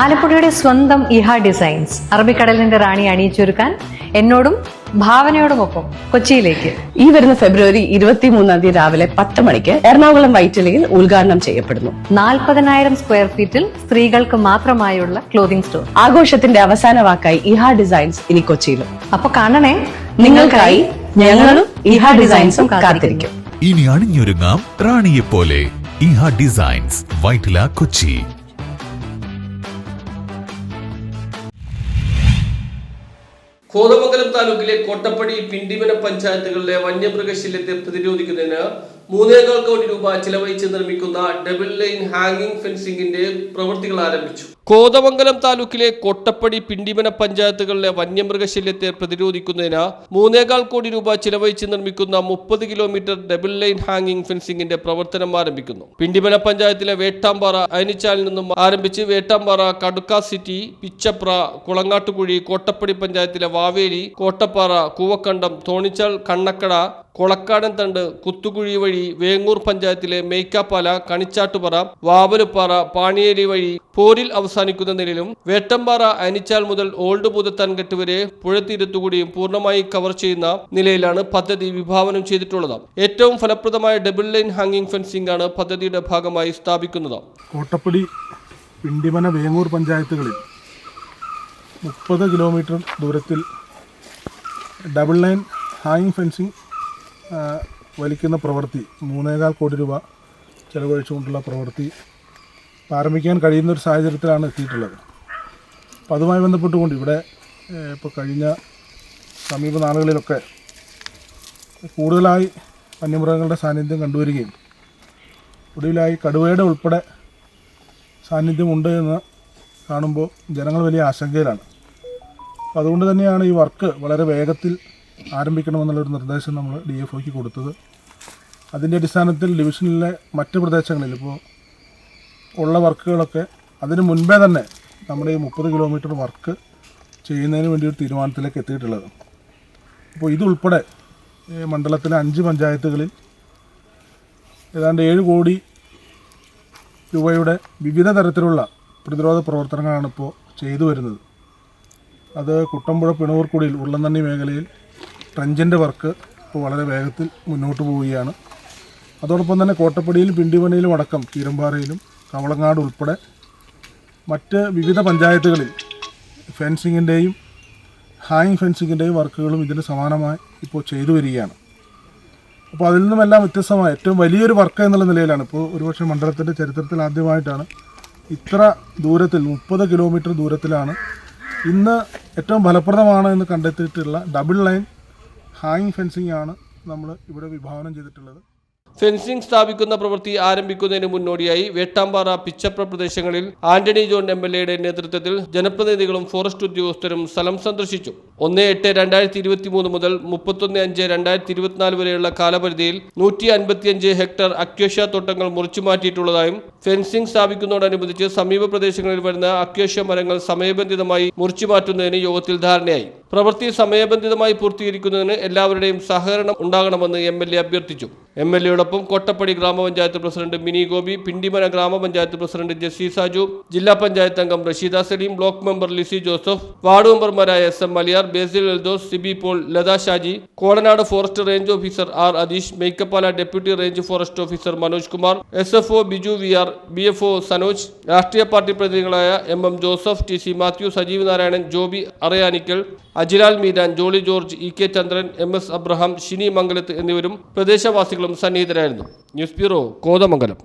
ആലപ്പുഴയുടെ സ്വന്തം ഇഹ ഡിസൈൻസ്. അറബിക്കടലിന്റെ റാണി അണിയിച്ചൊരുക്കാൻ എന്നോടും ഭാവനയോടുമൊപ്പം കൊച്ചിയിലേക്ക്. ഈ വരുന്ന ഫെബ്രുവരി ഇരുപത്തി മൂന്നാം തീയതി രാവിലെ പത്ത് മണിക്ക് എറണാകുളം വൈറ്റിലയിൽ ഉദ്ഘാടനം ചെയ്യപ്പെടുന്നു. നാൽപ്പതിനായിരം സ്ക്വയർ ഫീറ്റിൽ സ്ത്രീകൾക്ക് മാത്രമായുള്ള ക്ലോതിംഗ് സ്റ്റോർ ആഘോഷത്തിന്റെ അവസാന വാക്കായി ഇഹ ഡിസൈൻസ് ഇനി കൊച്ചിയിലും. അപ്പൊ കാണണേ? നിങ്ങൾക്കായി ഞങ്ങളും ഇഹ ഡിസൈൻസും കാത്തിരിക്കും. ഇനി അണിഞ്ഞൊരുങ്ങാം റാണിയെ പോലെ ഇഹ ഡിസൈൻസ് വൈറ്റില കൊച്ചി. കോതമംഗലം താലൂക്കിലെ കോട്ടപ്പടി പിണ്ടിമന പഞ്ചായത്തുകളിലെ വന്യമൃഗശല്യത്തെ പ്രതിരോധിക്കുന്നതിന് മൂന്നേകാൽ കോടി രൂപ ചിലവഴിച്ച് നിർമ്മിക്കുന്ന ഡബിൾ ലൈൻ ഹാങ്ങിംഗ് ഫെൻസിംഗിന്റെ പ്രവൃത്തികൾ ആരംഭിച്ചു. കോതമംഗലം താലൂക്കിലെ കൊട്ടപ്പടി പിണ്ടിമന പഞ്ചായത്തുകളിലെ വന്യമൃഗശല്യത്തെ പ്രതിരോധിക്കുന്നതിന് മൂന്നേകാൽ കോടി രൂപ ചിലവഴിച്ച് നിർമ്മിക്കുന്ന മുപ്പത് കിലോമീറ്റർ ഡബിൾ ലൈൻ ഹാങ്ങിംഗ് ഫെൻസിംഗിന്റെ പ്രവർത്തനം ആരംഭിക്കുന്നു. പിണ്ടിമന പഞ്ചായത്തിലെ വേട്ടാമ്പാറ അയനിച്ചാലിൽ നിന്നും ആരംഭിച്ച് വേട്ടാമ്പാറ കടുക്ക സിറ്റി പിച്ചപ്ര കുളങ്ങാട്ടുകുഴി കോട്ടപ്പടി പഞ്ചായത്തിലെ വാവേലി കോട്ടപ്പാറ കൂവക്കണ്ടം തോണിച്ചാൽ കണ്ണക്കട കൊളക്കാടൻ തണ്ട് കുത്തുകുഴി വഴി വേങ്ങൂർ പഞ്ചായത്തിലെ മേയ്ക്കാപ്പാല കണിച്ചാട്ടുപാറ വാവലുപ്പാറ പാണിയേരി വഴി പോരിൽ അവസാനിക്കുന്ന നിലയിലും വേട്ടമ്പാറ അനിച്ചാൽ മുതൽ ഓൾഡ് പൂതത്താൻകെട്ട് വരെ പുഴത്തീരത്തുകൂടിയും പൂർണമായി കവർ ചെയ്യുന്ന നിലയിലാണ് പദ്ധതി വിഭാവനം ചെയ്തിട്ടുള്ളത്. ഏറ്റവും ഫലപ്രദമായ ഡബിൾ ലൈൻ ഹാങ്ങിംഗ് ഫെൻസിംഗ് ആണ് പദ്ധതിയുടെ ഭാഗമായി സ്ഥാപിക്കുന്നത്. കോട്ടപ്പടി പിണ്ടിമന വേങ്ങൂർ പഞ്ചായത്തുകളിൽ മുപ്പത് കിലോമീറ്റർ ദൂരത്തിൽ ഡബിൾ ലൈൻ ഹാങ്ങിങ് ഫെൻസിങ് ആ, വലിക്കുന്ന പ്രവൃത്തി മൂന്നേകാൽ കോടി രൂപ ചെലവഴിച്ചുകൊണ്ടുള്ള പ്രവൃത്തി ആരംഭിക്കാൻ കഴിയുന്ന ഒരു സാഹചര്യത്തിലാണ് എത്തിയിട്ടുള്ളത്. അപ്പം അതുമായി ബന്ധപ്പെട്ടുകൊണ്ട് ഇവിടെ ഇപ്പോൾ കഴിഞ്ഞ സമീപ നാളുകളിലൊക്കെ കൂടുതലായി വന്യമൃഗങ്ങളുടെ സാന്നിധ്യം കണ്ടുവരികയും ഒടുവിലായി കടുവയുടെ ഉൾപ്പെടെ സാന്നിധ്യമുണ്ട് എന്ന് കാണുമ്പോൾ ജനങ്ങൾ വലിയ ആശങ്കയിലാണ്. അതുകൊണ്ട് തന്നെയാണ് ഈ വർക്ക് വളരെ വേഗത്തിൽ ആരംഭിക്കണമെന്നുള്ളൊരു നിർദ്ദേശം നമ്മൾ ഡി എഫ് ഒക്ക് കൊടുത്തത്. അതിന്റെ അടിസ്ഥാനത്തിൽ ഡിവിഷനിലെ മറ്റ് പ്രദേശങ്ങളിൽ ഇപ്പോൾ ഉള്ള വർക്കുകളൊക്കെ അതിന് മുൻപേ തന്നെ നമ്മുടെ ഈ മുപ്പത് കിലോമീറ്റർ വർക്ക് ചെയ്യുന്നതിന് വേണ്ടി ഒരു തീരുമാനത്തിലേക്ക് എത്തിയിട്ടുള്ളത്. അപ്പോൾ ഇതുൾപ്പെടെ മണ്ഡലത്തിലെ അഞ്ച് പഞ്ചായത്തുകളിൽ ഏതാണ്ട് ഏഴ് കോടി രൂപയുടെ വിവിധ തരത്തിലുള്ള പ്രതിരോധ പ്രവർത്തനങ്ങളാണ് ഇപ്പോൾ ചെയ്തു വരുന്നത്. അത് കുട്ടമ്പുഴ പിണൂർക്കുടിയിൽ ഉള്ളംതണ്ണി മേഖലയിൽ ട്രഞ്ചിന്റെ വർക്ക് ഇപ്പോൾ വളരെ വേഗത്തിൽ മുന്നോട്ട് പോവുകയാണ്. അതോടൊപ്പം തന്നെ കോട്ടപ്പടിയിലും പിണ്ടിമണിയിലും അടക്കം കീരമ്പാറയിലും കവളങ്ങാട് ഉൾപ്പെടെ മറ്റ് വിവിധ പഞ്ചായത്തുകളിൽ ഫെൻസിങ്ങിന്റെയും ഹാങ് ഫെൻസിങ്ങിന്റെയും വർക്കുകളും ഇതിന് സമാനമായി ഇപ്പോൾ ചെയ്തു വരികയാണ്. അപ്പോൾ അതിൽ നിന്നുമെല്ലാം വ്യത്യസ്തമായ ഏറ്റവും വലിയൊരു വർക്ക് എന്നുള്ള നിലയിലാണ് ഇപ്പോൾ ഒരുപക്ഷെ മണ്ഡലത്തിന്റെ ചരിത്രത്തിൽ ആദ്യമായിട്ടാണ് ഇത്ര ദൂരത്തിൽ മുപ്പത് കിലോമീറ്റർ ദൂരത്തിലാണ് ഇന്ന് ഏറ്റവും ഫലപ്രദമാണ് എന്ന് കണ്ടെത്തിയിട്ടുള്ള ഡബിൾ ലൈൻ ഹാങ് ഫെൻസിംഗ് ആണ് നമ്മൾ ഇവിടെ വിഭാവനം ചെയ്തിട്ടുള്ളത്. ഫെൻസിംഗ് സ്ഥാപിക്കുന്ന പ്രവൃത്തി ആരംഭിക്കുന്നതിന് മുന്നോടിയായി വേട്ടാമ്പാറ പിച്ചപ്ര പ്രദേശങ്ങളിൽ ആന്റണി ജോൺ എം എൽ എയുടെ നേതൃത്വത്തിൽ ജനപ്രതിനിധികളും ഫോറസ്റ്റ് ഉദ്യോഗസ്ഥരും സ്ഥലം സന്ദർശിച്ചു. ഒന്ന് എട്ട് രണ്ടായിരത്തി ഇരുപത്തി മൂന്ന് മുതൽ മുപ്പത്തൊന്ന് അഞ്ച് രണ്ടായിരത്തി ഇരുപത്തിനാല് വരെയുള്ള കാലപരിധിയിൽ നൂറ്റി അൻപത്തിയഞ്ച് ഹെക്ടർ അക്വേഷ്യ തോട്ടങ്ങൾ മുറിച്ചു മാറ്റിയിട്ടുള്ളതായും ഫെൻസിംഗ് സ്ഥാപിക്കുന്നതോടനുബന്ധിച്ച് സമീപ പ്രദേശങ്ങളിൽ വരുന്ന അക്വേഷ്യ മരങ്ങൾ സമയബന്ധിതമായി മുറിച്ചു മാറ്റുന്നതിന് യോഗത്തിൽ ധാരണയായി. പ്രവൃത്തി സമയബന്ധിതമായി പൂർത്തീകരിക്കുന്നതിന് എല്ലാവരുടെയും സഹകരണം ഉണ്ടാകണമെന്ന് എം അഭ്യർത്ഥിച്ചു. എം എൽ എയോടൊപ്പം കോട്ടപ്പടി ഗ്രാമപഞ്ചായത്ത് പ്രസിഡന്റ് മിനി ഗോപി പിണ്ടിമന ഗ്രാമപഞ്ചായത്ത് പ്രസിഡന്റ് ജെസ്സി സാജു ജില്ലാ പഞ്ചായത്ത് അംഗം Rasheeda Salim block member Lissy Joseph ward മെമ്പർമാരായ S M Maliyar Basil Eldhose Sibi Paul Latha Shaji Kodanad forest range officer R Atheesh Mekkappala deputy range forest officer Manoj Kumar S F O Biju V R B F O Sanoj രാഷ്ട്രീയ party പ്രതിനിധികളായ M M Joseph T C Mathew Sajeev Narayanan Joby Arayanikkal Ajilal Meeran Jolly George E K Chandran M S Abraham Shini Mangalath എന്നിവരും പ്രദേശവാസികളും സന്നിഹിതരായിരുന്നു. News bureau Kothamangalam.